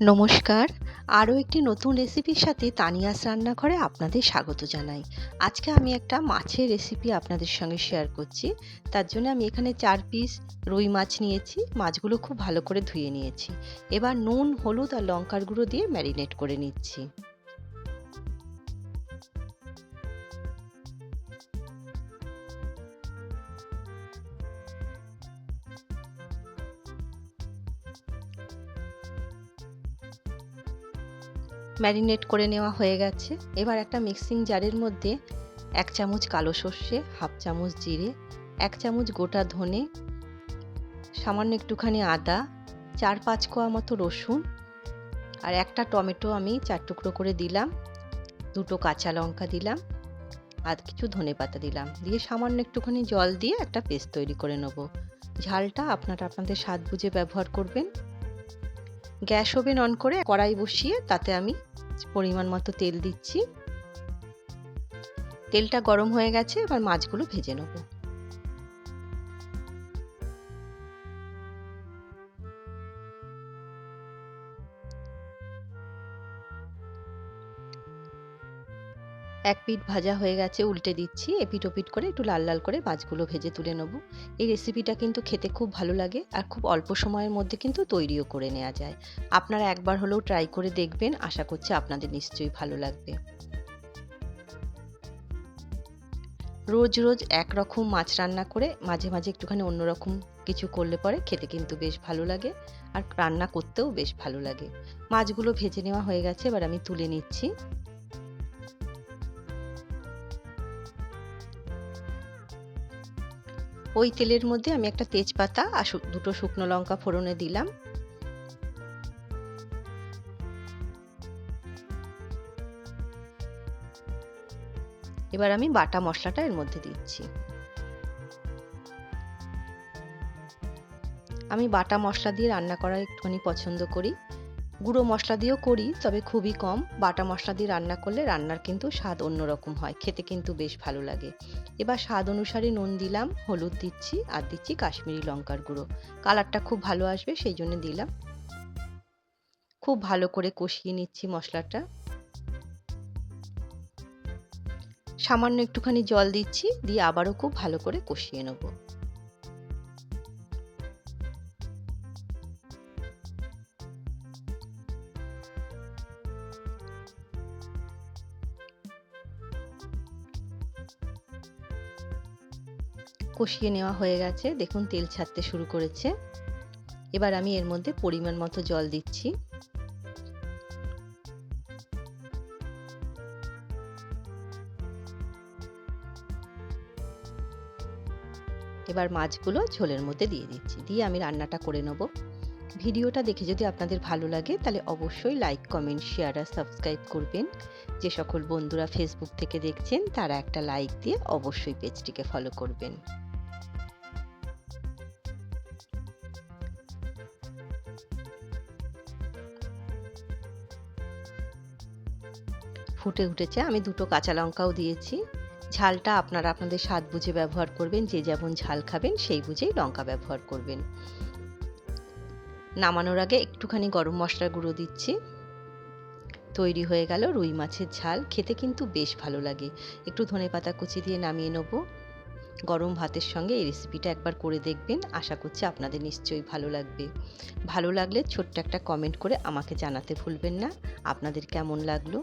নমস্কার। আরও একটি নতুন রেসিপির সাথে তানিয়াস রান্নাঘরে আপনাদের স্বাগত জানাই। আজকে আমি একটা মাছের রেসিপি আপনাদের সঙ্গে শেয়ার করছি। তার জন্য আমি এখানে চার পিস রুই মাছ নিয়েছি, মাছগুলো খুব ভালো করে ধুয়ে নিয়েছি। এবার নুন, হলুদ আর লঙ্কার গুঁড়ো দিয়ে ম্যারিনেট করে নিচ্ছি। ম্যারিনেট করে নেওয়া হয়ে গেছে। এবার একটা মিক্সিং জারের মধ্যে এক চামচ কালো সর্ষে, হাফ চামচ জিরে, এক চামচ গোটা ধনে, সামান্য একটুখানি আদা, চার পাঁচ কোয়া মতো রসুন আর একটা টমেটো আমি চার টুকরো করে দিলাম, দুটো কাঁচা লঙ্কা দিলাম আর কিছু ধনে পাতা দিলাম। দিয়ে সামান্য একটুখানি জল দিয়ে একটা পেস্ট তৈরি করে নেব। ঝালটা আপনারা আপনাদের স্বাদ বুঝে ব্যবহার করবেন। গ্যাস ওভেন অন করে কড়াই বসিয়ে তাতে আমি পরিমাণ মতো তেল দিচ্ছি। তেলটা গরম হয়ে গেছে, এবার মাছগুলো ভেজে নেব। এক পিঠ ভাজা হয়ে গেছে, উল্টে দিচ্ছি। এপিট ওপিট করে একটু লাল লাল করে মাছগুলো ভেজে তুলে নেব। এই রেসিপিটা কিন্তু খেতে খুব ভালো লাগে আর খুব অল্প সময়ের মধ্যে কিন্তু তৈরিও করে নেওয়া যায়। আপনারা একবার হলেও ট্রাই করে দেখবেন, আশা করছি আপনাদের নিশ্চয়ই ভালো লাগবে। রোজ রোজ একরকম মাছ রান্না করে মাঝে মাঝে একটুখানি অন্যরকম কিছু করলে পরে খেতে কিন্তু বেশ ভালো লাগে আর রান্না করতেও বেশ ভালো লাগে। মাছগুলো ভেজে নেওয়া হয়ে গেছে, এবার আমি তুলে নিচ্ছি। ওই তেলের মধ্যে আমি একটা তেজপাতা আর দুটো শুকনো লঙ্কা ফোড়নে দিলাম। এবার আমি বাটা মশলাটা এর মধ্যে দিচ্ছি। আমি বাটা মশলা দিয়ে রান্না করা একটুখানি পছন্দ করি। গুঁড়ো মশলা দিয়েও করি, তবে খুবই কম। বাটা মশলা দিয়ে রান্না করলে রান্নার কিন্তু স্বাদ অন্যরকম হয়, খেতে কিন্তু বেশ ভালো লাগে। এবার স্বাদ অনুসারে নুন দিলাম, হলুদ দিচ্ছি, আর দিচ্ছি কাশ্মীরি লঙ্কার গুঁড়ো। কালারটা খুব ভালো আসবে, সেই জন্য দিলাম। খুব ভালো করে কষিয়ে নিচ্ছি মশলাটা। সামান্য একটুখানি জল দিচ্ছি, দিয়ে আবারও খুব ভালো করে কষিয়ে নেব। কষিয়ে নেওয়া হয়ে গেছে। দেখুন, তেল ছাড়তে শুরু করেছে। এবার আমি এর মধ্যে পরিমাণ মতো জল দিচ্ছি। এবার মাছগুলো ঝোলের মধ্যে দিয়ে দিচ্ছি। দিয়ে আমি রান্নাটা করে নেব। ভিডিওটা দেখে যদি আপনাদের ভালো লাগে, তাহলে অবশ্যই লাইক কমেন্ট শেয়ার আর সাবস্ক্রাইব করবেন। যে সকল বন্ধুরা ফেসবুক থেকে দেখছেন, তারা একটা লাইক দিয়ে অবশ্যই পেজটিকে ফলো করবেন। ফুটে উঠেছে। আমি দুটো কাঁচা লঙ্কাও দিয়েছি। ঝালটা আপনারা আপনাদের স্বাদ বুঝে ব্যবহার করবেন। যে যেমন ঝাল খাবেন, সেই বুঝেই লঙ্কা ব্যবহার করবেন। নামানোর আগে একটুখানি গরম মশলার গুঁড়ো দিচ্ছি। তৈরি হয়ে গেল রুই মাছের ঝাল। খেতে কিন্তু বেশ ভালো লাগে। একটু ধনে পাতা কুচি দিয়ে নামিয়ে নেব। গরম ভাতের সঙ্গে এই রেসিপিটা একবার করে দেখবেন। আশা করছি আপনাদের নিশ্চয়ই ভালো লাগবে। ভালো লাগলে ছোট্ট একটা কমেন্ট করে আমাকে জানাতে ভুলবেন না। আপনাদের কেমন লাগল?